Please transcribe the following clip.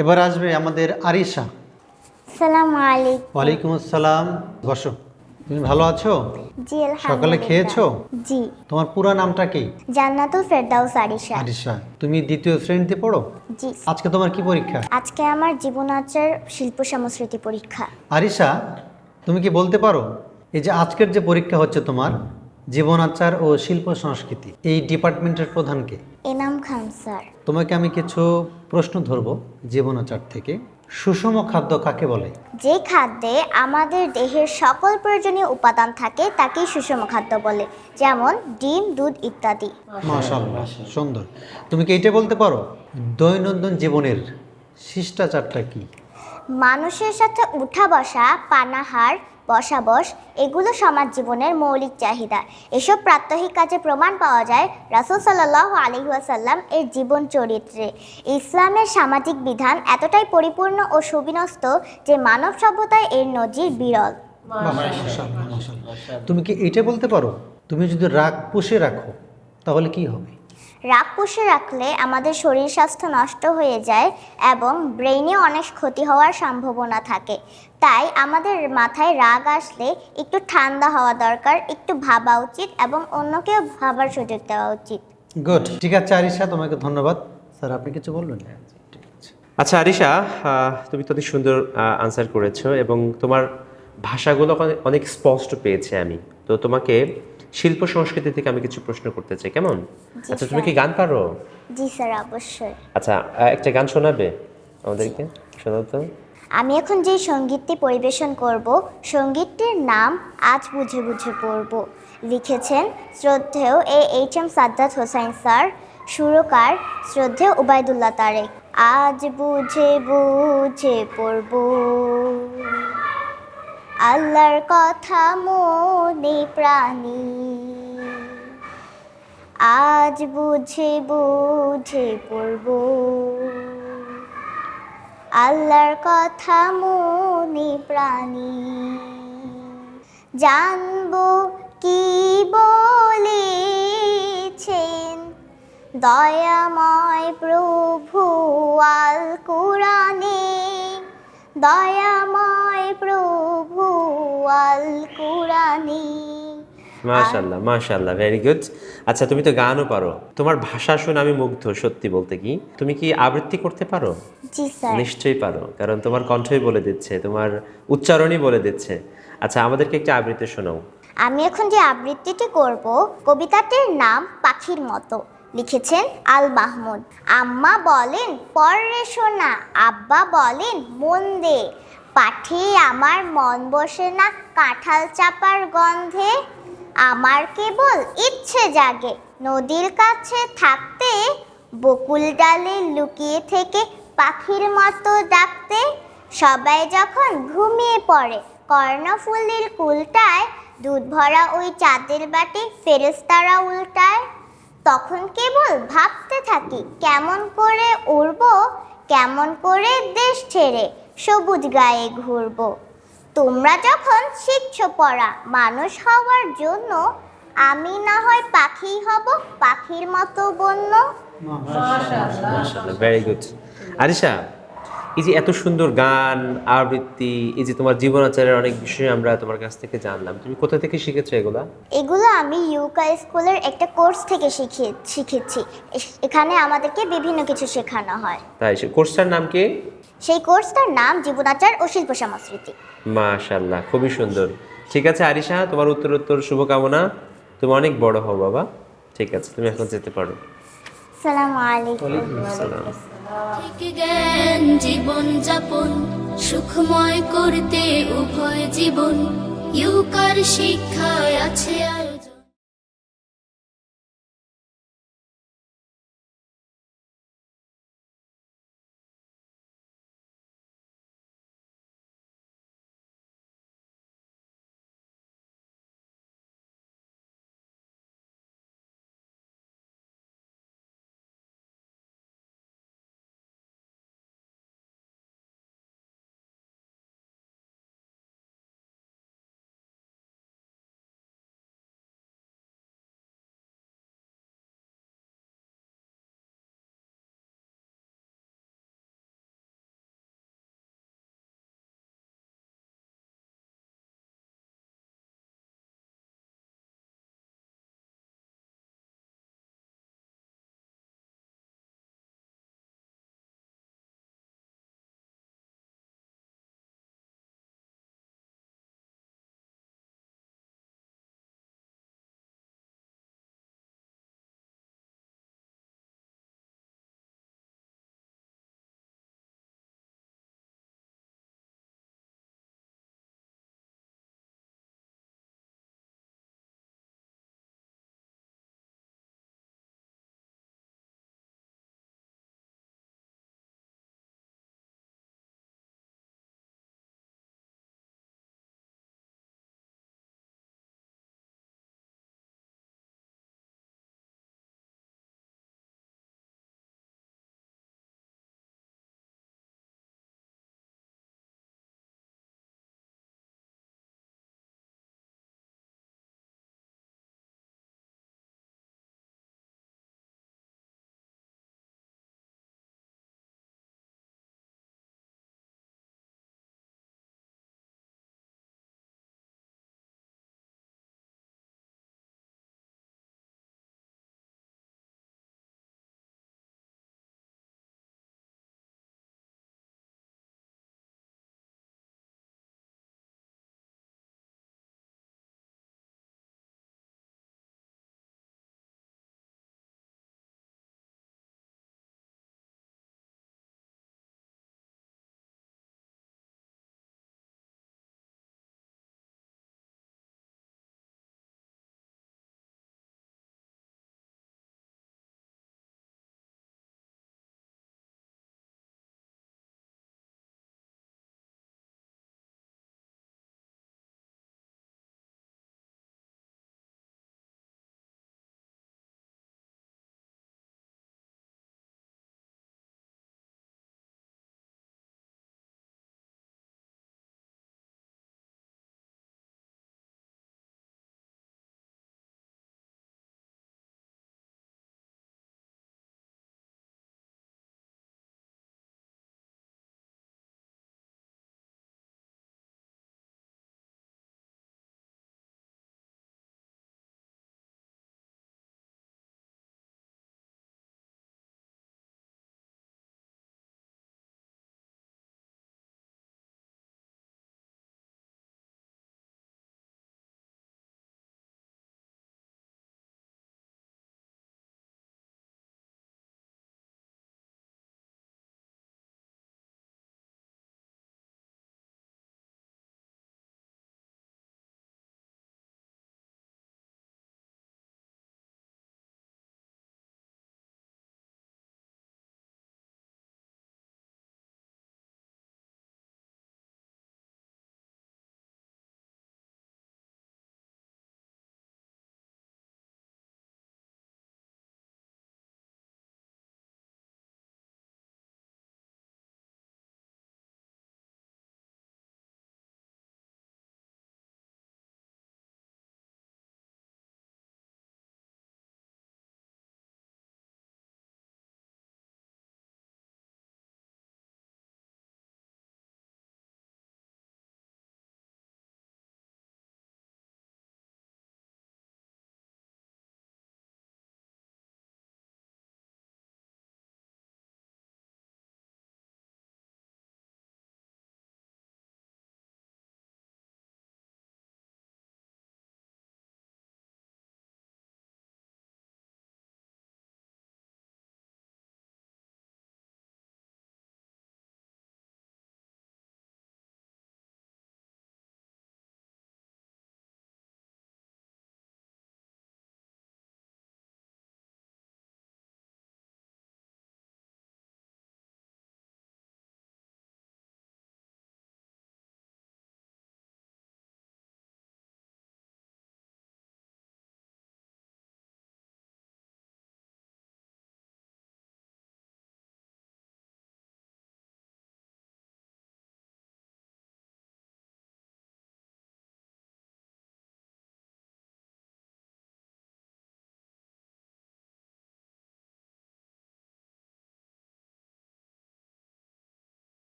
এবার আসবে আমাদের আরিশা। ওয়ালাইকুম আসসালাম। বসো। তুমি ভালো আছো? জি সকালে খেয়েছো? জি। তোমার পুরো নামটা কি? জান্নাতুল ফেরদাউস আরিশা। আরিশা। তুমি দ্বিতীয় শ্রেণীতে পড়ো? জি। আজকে তোমার কি পরীক্ষা? আজকে আমার জীবনাচার শিল্প সংস্কৃতি পরীক্ষা। আরিশা তুমি কি বলতে পারো? এই যে আজকের যে পরীক্ষা হচ্ছে তোমার জীবনাচার ও শিল্প সংস্কৃতি। এই ডিপার্টমেন্টের প্রধানকে এনাম খান স্যার। তোমাকে আমি কিছু প্রশ্ন ধরবো জীবনাচার থেকে। সুষম খাদ্য কাকে বলে? যে খাদ্যে আমাদের দেহের সকল প্রয়োজনীয় উপাদান থাকে তাকেই সুষম খাদ্য বলে। যেমন ডিম দুধ ইত্যাদি। মাশাআল্লাহ সুন্দর। তুমি কি এটা বলতে পারো? দৈনন্দিন জীবনের শিষ্টাচারটা কি? মানুষের সাথে উঠা বসা পানাহার বসাবস এগুলো সমাজ জীবনের মৌলিক চাহিদা। এসব প্রাত্যহিক কাজে প্রমাণ পাওয়া যায় রাসুল সাল্লাহ আলহিহাসাল্লাম এর জীবন চরিত্রে। ইসলামের সামাজিক বিধান এতটাই পরিপূর্ণ ও সুবিন্যস্ত যে মানব সভ্যতায় এর নজির বিরল। তুমি কি এটা বলতে পারো? তুমি যদি রাগ পুষে রাখো, তাহলে কি হবে? রাগ পুষে রাখলে আমাদের শরীর স্বাস্থ্য নষ্ট হয়ে যায় এবং ব্রেইনে অনেক ক্ষতি হওয়ার সম্ভাবনা থাকে। তাই আমাদের মাথায় রাগ আসলে একটু ঠান্ডা হওয়া দরকার একটু ভাবা উচিত এবং অন্যকেও ভাবার সুযোগ দেওয়া উচিত। গুড ঠিক আছে আরিশা তোমাকে ধন্যবাদ। স্যার আপনি কিছু বলবেন? ঠিক আছে। আচ্ছা আরিশা তুমি তো অনেক সুন্দর আনসার করেছ এবং তোমার ভাষাগুলো অনেক- অনেক স্পষ্ট পেয়েছি আমি। তো তোমাকে শিল্প সংস্কৃতি থেকে আমি কিছু প্রশ্ন করতে চাই কেমন? আচ্ছা তুমি কি গান পারো? জি স্যার অবশ্যই। আচ্ছা একটা গান শোনাবে আমাদেরকে? শোনাও তো। আমি এখন যে সঙ্গীতটি পরিবেশন করব সঙ্গীতটির নাম আজ বুঝে বুঝে পড়ব। লিখেছেন শ্রদ্ধেয় এ এইচ এম সাদ্দাত হোসাইন স্যার সুরকার শ্রদ্ধেয় উবায়দুল্লাহ তারেক। আজ বুঝে বুঝে পড়ব। আল্লাহর কথা মনে প্রাণী। আজ বুঝে বুঝে পড়ব। আল্লাহর কথা মনে প্রাণী। জানব কি বলেছেন? দয়াময় প্রভু আল কুরানে দয়াময় প্রভু আল কুরানে মাশাল্লাহ মাশাল্লাহ ভেরি গুড আচ্ছা তুমি তো গানও পারো। তোমার ভাষা শুনে আমি মুগ্ধ সত্যি বলতে কি। তুমি কি আবৃত্তি করতে পারো? জি স্যার। নিশ্চয়ই পারো কারণ তোমার কণ্ঠই বলে দিচ্ছে তোমার উচ্চারণই বলে দিচ্ছে। আচ্ছা আমাদেরকে একটা আবৃত্তি শোনাও। আমি এখন যে আবৃত্তিটি করব কবিতাটির নাম পাখির মতো। লিখেছেন আল মাহমুদ। আম্মা বলেন পরে শোনা। আব্বা বলেন, মন দে। পাঠে, আমার মন বসে না কাঁঠাল চাপার গন্ধে। আমার কেবল ইচ্ছে জাগে। নদীর কাছে থাকতে, বকুল ডালে লুকিয়ে থেকে পাখির মতো ডাকতে। সবাই যখন ঘুমিয়ে পড়ে, কর্ণফুলির কুলটায় দুধ ভরা ওই চাঁদের বাটি ফেরেস্তারা উল্টায়। তখন কেবল ভাবতে থাকি, কেমন করে উড়ব, কেমন করে দেশ ছেড়ে সবুজ গায়ে ঘুরব। তোমরা যখন শিখছ পড়া, মানুষ হওয়ার জন্য আমি না হয় পাখি হব, পাখির মতো বন্য। আরিশা এই যে এত সুন্দর গান আবৃত্তি এই যে তোমার জীবনাচারের অনেক বিষয় আমরা তোমার কাছ থেকে জানলাম। তুমি কোথা থেকে শিখেছো এগুলা? এগুলো আমি ইউকা স্কুলের একটা কোর্স থেকে শিখে শিখেছি। এখানে আমাদেরকে বিভিন্ন কিছু শেখানো হয়। তাই সে কোর্সটার নাম কি? সেই কোর্সটার নাম জীবনাচার ও শিল্প সংস্কৃতি। মাশাল্লাহ খুবই সুন্দর। ঠিক আছে আরিশা তোমার উত্তর উত্তর শুভকামনা। তুমি অনেক বড় হও বাবা। ঠিক আছে তুমি এখন যেতে পারো। সালাম আলাইকুম। সালাম ঠিক জ্ঞান জীবন যাপন সুখময় করতে উভয় জীবন। ইউকার শিক্ষায় আছে আর